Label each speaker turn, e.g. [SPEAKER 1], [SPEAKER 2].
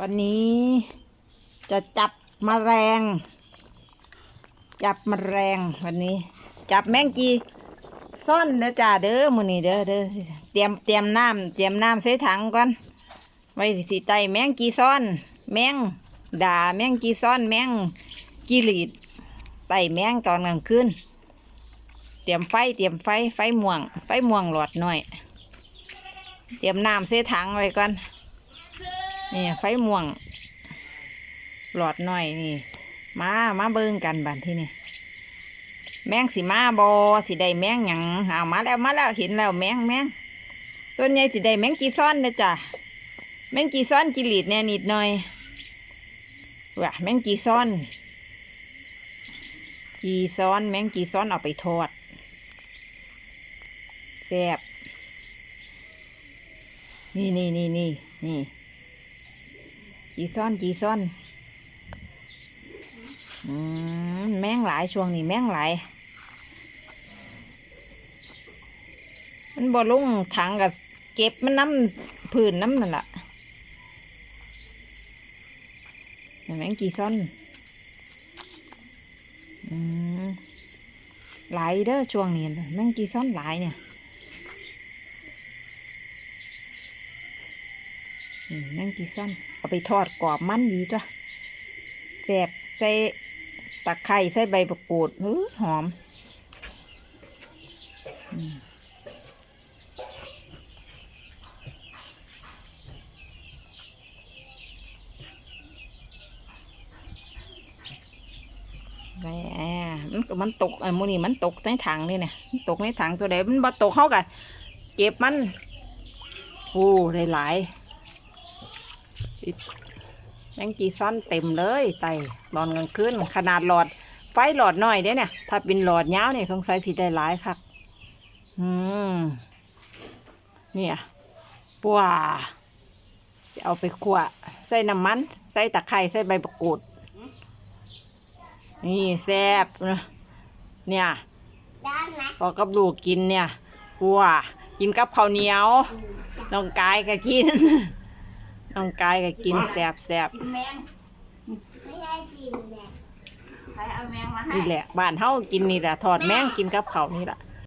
[SPEAKER 1] วันนี้จะจับมแมลง จับมแมลงวันนี้ จับแมงจีซ่อนเด้อจ้าเด้อมือนี้เด้อเด้อเตรียมเตรียมน้ำเตรียมน้ำใส่ถังก่อนไว้สิไตแมงจีซ่อน แมงด่าแมงจีซ่อนแมงกีรีดไต่แมงตอนกลางคืนเตรียมไฟเตรียมไฟไฟม่วง ไฟม่วงหลอดหน่อย เตรียมน้ำใส่ถังไว้ก่อน นี่ไฟม่วง หลอดหน่อยนี่ มามาเบิ่งกันบันที่นี่แมงสีมาบอสีได้แมงหยังเอามาแล้วมาแล้วเห็นแล้วแมงแมงส่วนใหญ่สีได้แมงกีซ้อนนะจ้ะแมงกีซ้อนกิลีดแน่นิดหน่อยว่ะแมงกีซ้อน กีซ้อนแมงกีซ้อนเอาไปทอดแซ่บนี่นี่นี่นี่นี่ จีซ่อนจีซ่อนอืมแมงหลายช่วงนี้แมงหลาย มันบ่ลงถังกับเก็บมันน้ำพื้นน้ำนั่นแหละแมงจีซ่อนอืมหลายเด้อช่วงนี้แมงจีซ่อนหลายเนี่ย อืมแมงจีซ่อนเอาไปทอดกรอบมันดีจ้ะแซ่บใส่ตะไคร้ใส่ใบประกูดหือหอมอืมแหมมันมันตกไอ้หมูนี่มันตกในถังนี่เนี่ยตกในถังตัวใดมันบ่ตกเข้ากันเก็บมันโอ้ไหลาย แมงจีซ่อนเต็มเลยไตหลอนกลางคืนขนาดหลอด ไฟหลอดน้อยเด้เนี่ย ถ้าเป็นหลอดยาวเนี่ยสงสัยสิได้หลายครับอืมเนี่ยปัวจะเอาไปคั่วใส่น้ำมัน ใส่ตะไคร้ใส่ใบมะกูดนี่แซ่บนะเนี่ยพอกับลูกกินเนี่ยปัวกินกับข้าวเหนียวน้องกายก็กิน น้องกายก็กินแซ่บแซ่บ
[SPEAKER 2] กินแมง
[SPEAKER 3] ไม่ได้กินแบบ
[SPEAKER 2] ใครเอาแมงมาให้
[SPEAKER 1] นี่แหละบ้านเฮากินนี่แหละทอดแมงกินกับเขาวนี่แหละ